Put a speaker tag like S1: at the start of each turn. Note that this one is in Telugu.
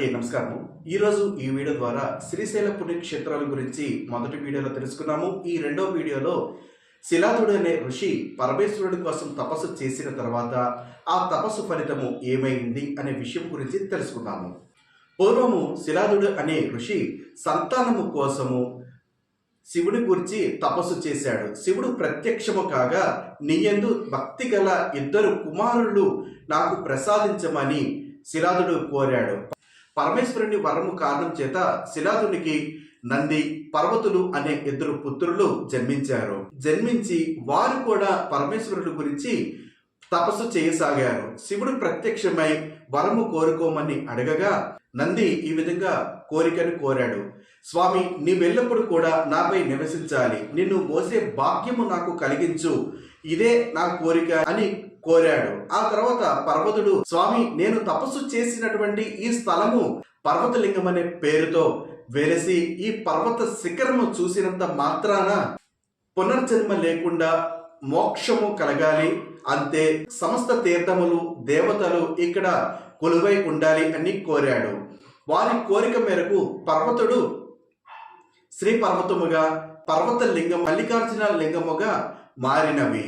S1: అందరికీ నమస్కారం. ఈరోజు ఈ వీడియో ద్వారా శ్రీశైల పుణ్యక్షేత్రాల గురించి మొదటి వీడియోలో తెలుసుకున్నాము. ఈ రెండో వీడియోలో శిలాదుడు అనే ఋషి పరమేశ్వరుడి కోసం తపస్సు చేసిన తర్వాత ఆ తపస్సు ఫలితము ఏమైంది అనే విషయం గురించి తెలుసుకున్నాము పూర్వము శిలాదుడు అనే ఋషి సంతానము కోసము శివుడి గురించి తపస్సు చేశాడు. శివుడు ప్రత్యక్షము కాగా నీయందు భక్తి గల ఇద్దరు కుమారులు నాకు ప్రసాదించమని శిలాదుడు కోరాడు. పరమేశ్వరుని వరము కారణం చేత శిలాదునికి నంది పర్వతులు అనే ఇద్దరు పుత్రులు జన్మించారు. జన్మించి వారు కూడా పరమేశ్వరుడు గురించి తపస్సు చేయసాగారు. శివుడు ప్రత్యక్షమై వరము కోరుకోమని అడగగా నంది ఈ విధంగా కోరికను కోరాడు. స్వామి నీవెల్లప్పుడు కూడా నాపై నివసించాలి. నిన్ను మోసే భాగ్యము నాకు కలిగించు. ఇదే నా కోరిక అని కోరాడు. ఆ తర్వాత పర్వతుడు స్వామి నేను తపస్సు చేసినటువంటి ఈ స్థలము పర్వతలింగం అనే పేరుతో వెలసి ఈ పర్వత శిఖరము చూసినంత మాత్రాన పునర్జన్మ లేకుండా మోక్షము కలగాలి. అంతే సమస్త తీర్థములు దేవతలు ఇక్కడ కొలువై ఉండాలి అని కోరాడు. వారి కోరిక మేరకు పర్వతుడు శ్రీ పర్వతముగా పర్వత లింగం మల్లికార్జున లింగముగా మారినవి.